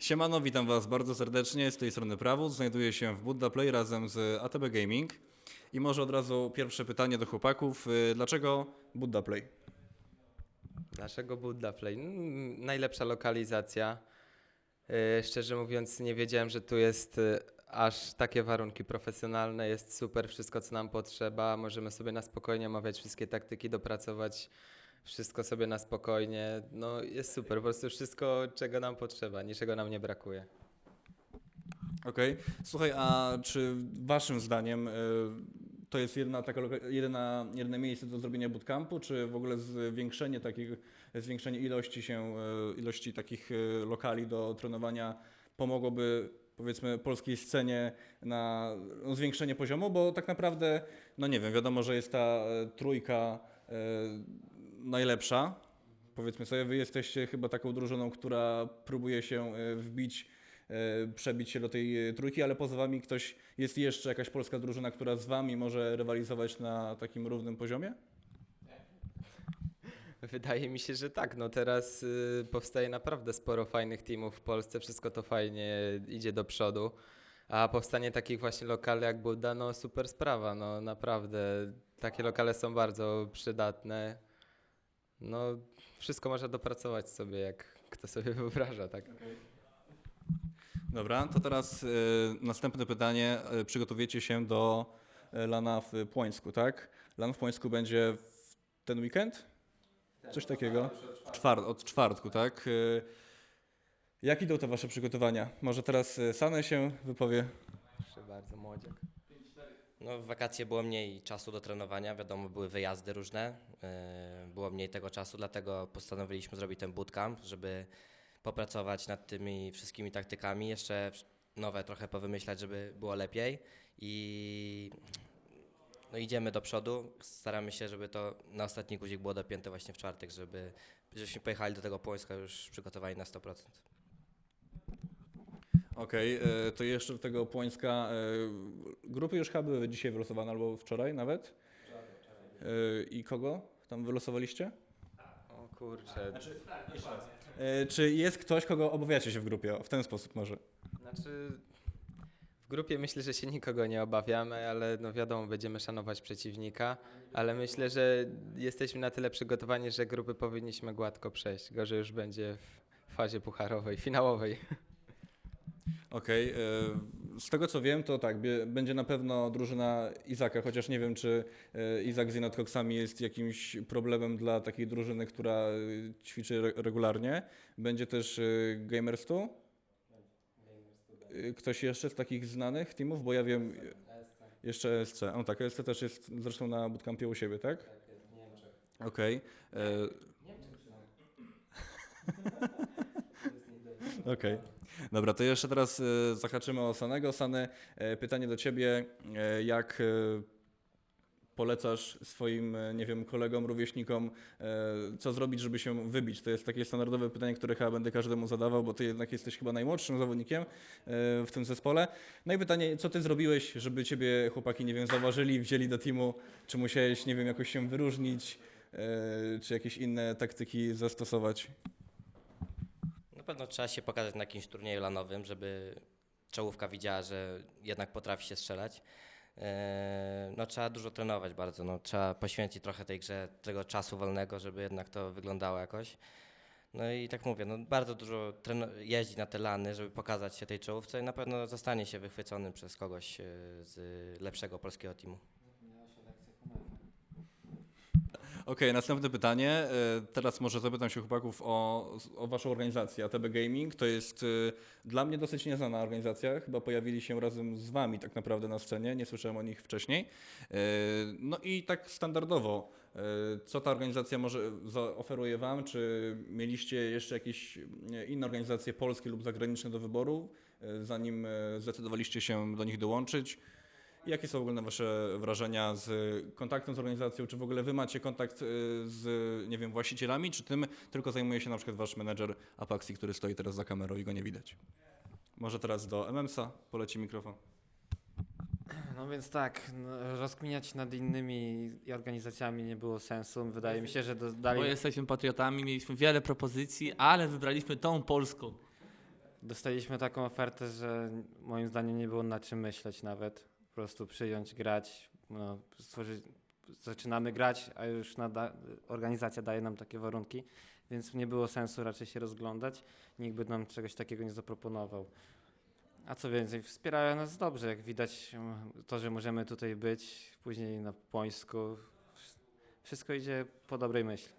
Siemano, witam Was bardzo serdecznie. Z tej strony Prawód. Znajduję się w Buddha Play razem z ATB Gaming. I może od razu pierwsze pytanie do chłopaków. Y, Dlaczego Buddha Play? Naszego Buddha Play. Mm, Najlepsza lokalizacja. Yy, Szczerze mówiąc, nie wiedziałem, że tu jest y, aż takie warunki profesjonalne. Jest super, wszystko co nam potrzeba. Możemy sobie na spokojnie omawiać wszystkie taktyki, dopracować wszystko sobie na spokojnie. No jest super, po prostu wszystko, czego nam potrzeba, niczego nam nie brakuje. Okej. Słuchaj, a czy Waszym zdaniem y, to jest jedna taka jedyne miejsce do zrobienia bootcampu, czy w ogóle zwiększenie takich, zwiększenie ilości się, y, ilości takich y, lokali do trenowania pomogłoby powiedzmy polskiej scenie na no, zwiększenie poziomu, bo tak naprawdę, no nie wiem, wiadomo, że jest ta trójka najlepsza. Powiedzmy sobie, wy jesteście chyba taką drużyną, która próbuje się y, wbić e, przebić się do tej e, trójki, ale poza wami ktoś, jest jeszcze jakaś polska drużyna, która z wami może rywalizować na takim równym poziomie? Wydaje mi się, że tak. No teraz y, powstaje naprawdę sporo fajnych teamów w Polsce, wszystko to fajnie idzie do przodu. A powstanie takich właśnie lokali jak Buddha, no super sprawa, no naprawdę. Takie lokale są bardzo przydatne. No wszystko można dopracować sobie, jak kto sobie wyobraża, tak? Dobra, to teraz e, następne pytanie. E, przygotowujecie się do e, Lana w Płońsku, tak? Lan w Płońsku będzie w ten weekend? Coś takiego? W czwart, od czwartku, tak? Jak idą te wasze przygotowania? Może teraz Sane się wypowie? Proszę bardzo, młodziak. No, w wakacje było mniej czasu do trenowania, wiadomo, były wyjazdy różne, yy, było mniej tego czasu, dlatego postanowiliśmy zrobić ten bootcamp, żeby popracować nad tymi wszystkimi taktykami, jeszcze nowe trochę powymyślać, żeby było lepiej i no, idziemy do przodu, staramy się, żeby to na ostatni guzik było dopięte właśnie w czwartek, żeby żebyśmy pojechali do tego Płońska już przygotowani na 100%. Okej, e, to jeszcze do tego Płońska. e, Grupy już chyba były dzisiaj wylosowane, albo wczoraj nawet. E, I kogo tam wylosowaliście? O kurczę. E, Czy jest ktoś, kogo obawiacie się w grupie? W ten sposób może. Znaczy, w grupie myślę, że się nikogo nie obawiamy, ale no wiadomo, będziemy szanować przeciwnika, ale myślę, że jesteśmy na tyle przygotowani, że grupy powinniśmy gładko przejść. Gorzej już będzie w fazie pucharowej, finałowej. Okej, e, z tego co wiem, to tak, będzie na pewno drużyna Izaka, chociaż nie wiem, czy e, Izak z Inatkoksami jest jakimś problemem dla takiej drużyny, która e, ćwiczy re- regularnie. Będzie też Gamers tu. E, Ktoś jeszcze z takich znanych teamów, bo ja wiem, jeszcze ESC. O tak, ESC też jest zresztą na bootcampie u siebie, tak? Okej. e, Okej. Dobra, to jeszcze teraz e, zahaczymy o Sanego. Sane, e, pytanie do Ciebie. E, jak polecasz swoim, nie wiem, kolegom, rówieśnikom, co zrobić, żeby się wybić? To jest takie standardowe pytanie, które chyba będę każdemu zadawał, bo Ty jednak jesteś chyba najmłodszym zawodnikiem w tym zespole. No i pytanie, co Ty zrobiłeś, żeby Ciebie chłopaki, nie wiem, zauważyli, wzięli do teamu? Czy musiałeś, nie wiem, jakoś się wyróżnić? Czy jakieś inne taktyki zastosować? Pewno trzeba się pokazać na jakimś turnieju lanowym, żeby czołówka widziała, że jednak potrafi się strzelać. Eee, No, trzeba dużo trenować bardzo. No, trzeba poświęcić trochę tej grze, tego czasu wolnego, żeby jednak to wyglądało jakoś. No i tak mówię, no, bardzo dużo jeździ na te lany, żeby pokazać się tej czołówce i na pewno zostanie się wychwyconym przez kogoś e, z lepszego polskiego teamu. Okej, następne pytanie. E, Teraz może zapytam się chłopaków o, o Waszą organizację. ATB Gaming to jest e, dla mnie dosyć nieznana organizacja. Chyba pojawili się razem z Wami tak naprawdę na scenie. Nie słyszałem o nich wcześniej. E, No i tak standardowo, co ta organizacja może zaoferuje Wam? Czy mieliście jeszcze jakieś inne organizacje polskie lub zagraniczne do wyboru, zanim zdecydowaliście się do nich dołączyć? Jakie są w ogóle Wasze wrażenia z kontaktem z organizacją? Czy w ogóle Wy macie kontakt y, z, nie wiem, właścicielami, czy tym tylko zajmuje się na przykład Wasz menedżer Apaxi, który stoi teraz za kamerą i go nie widać? Może teraz do MMSa poleci mikrofon. No więc tak, no, rozkminiać nad innymi organizacjami nie było sensu. Wydaje mi się, że do, Bo dalej. jesteśmy patriotami, mieliśmy wiele propozycji, ale wybraliśmy tą polską. Dostaliśmy taką ofertę, że moim zdaniem nie było na czym myśleć nawet. Prostu przyjąć, grać, no, stworzyć, zaczynamy grać, a już nada, organizacja daje nam takie warunki, więc nie było sensu raczej się rozglądać. Nikt by nam czegoś takiego nie zaproponował. A co więcej, wspierają nas dobrze, jak widać to, że możemy tutaj być, później na Pońsku. Wszystko idzie po dobrej myśli.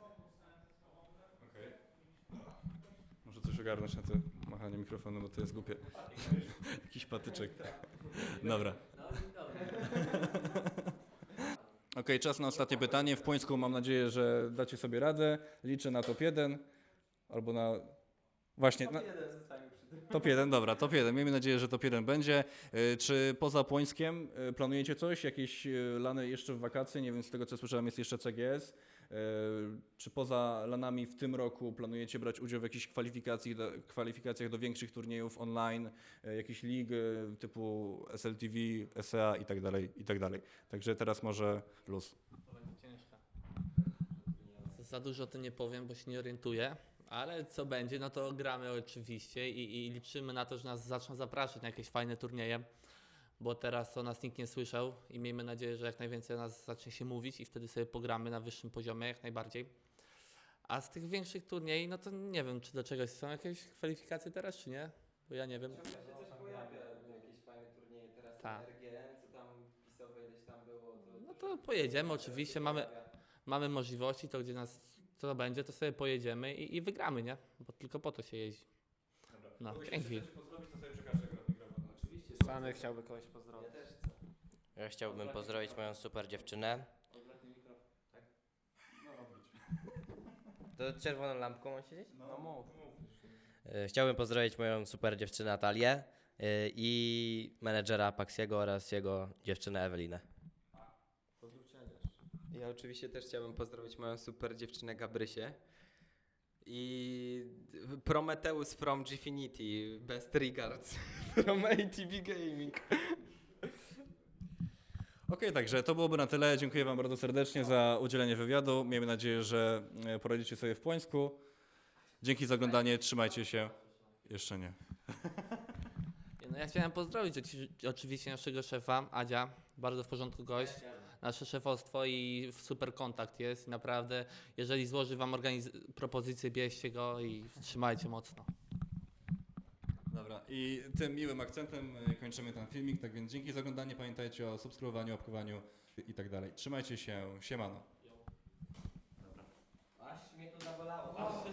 Może coś ogarnąć na to machanie mikrofonu, bo to jest głupie. Jakiś patyczek. Dobra. Okej, czas na ostatnie pytanie. W Płońsku mam nadzieję, że dacie sobie radę. Liczę na top 1 albo na... Właśnie, na... Top 1, dobra, top 1. Miejmy nadzieję, że top 1 będzie. Y, Czy poza Płońskiem y, planujecie coś? Jakieś y, lany jeszcze w wakacje? Nie wiem, z tego co słyszałem jest jeszcze CGS. Czy poza lanami w tym roku planujecie brać udział w jakichś kwalifikacjach do większych turniejów online, jakichś lig typu SLTV, SEA i tak dalej, i tak dalej. Także teraz może luz. Za dużo o tym nie powiem, bo się nie orientuję, ale co będzie, no to gramy oczywiście i, i liczymy na to, że nas zaczną zapraszać na jakieś fajne turnieje, bo teraz o nas nikt nie słyszał i miejmy nadzieję, że jak najwięcej o nas zacznie się mówić i wtedy sobie pogramy na wyższym poziomie jak najbardziej. A z tych większych turniej, no to nie wiem, czy do czegoś są jakieś kwalifikacje teraz, czy nie, bo ja nie wiem. się też pojawia jakieś fajne turnieje teraz Tak. RGN, co tam wpisowe ileś tam było. To No to pojedziemy oczywiście, mamy, mamy możliwości, to gdzie nas to będzie, to sobie pojedziemy i, i wygramy, nie? Bo tylko po to się jeździ. No, dzięki. Sany chciałby kogoś pozdrowić. Ja chciałbym pozdrowić moją super dziewczynę. To czerwoną lampką mam siedzieć? No mów. E, Chciałbym pozdrowić moją super dziewczynę Natalię e, i menedżera Paxiego oraz jego dziewczynę Ewelinę. Ja oczywiście też chciałbym pozdrowić moją super dziewczynę Gabrysię. I Prometheus from Gfinity, best regards from ATV Gaming. Okej, także to byłoby na tyle. Dziękuję Wam bardzo serdecznie za udzielenie wywiadu. Miejmy nadzieję, że e, poradzicie sobie w Płońsku. Dzięki za oglądanie, trzymajcie się. Jeszcze nie. No ja chciałem pozdrowić oczywiście naszego szefa, Adzia, bardzo w porządku gość nasze szefostwo i super kontakt jest. Naprawdę, jeżeli złoży Wam organiz- propozycję, bierzcie go i trzymajcie mocno. Dobra, i tym miłym akcentem e, kończymy ten filmik, tak więc dzięki za oglądanie, pamiętajcie o subskrybowaniu, łapkowaniu i tak dalej. Trzymajcie się, siemano. Aż mnie to zabolało. Aż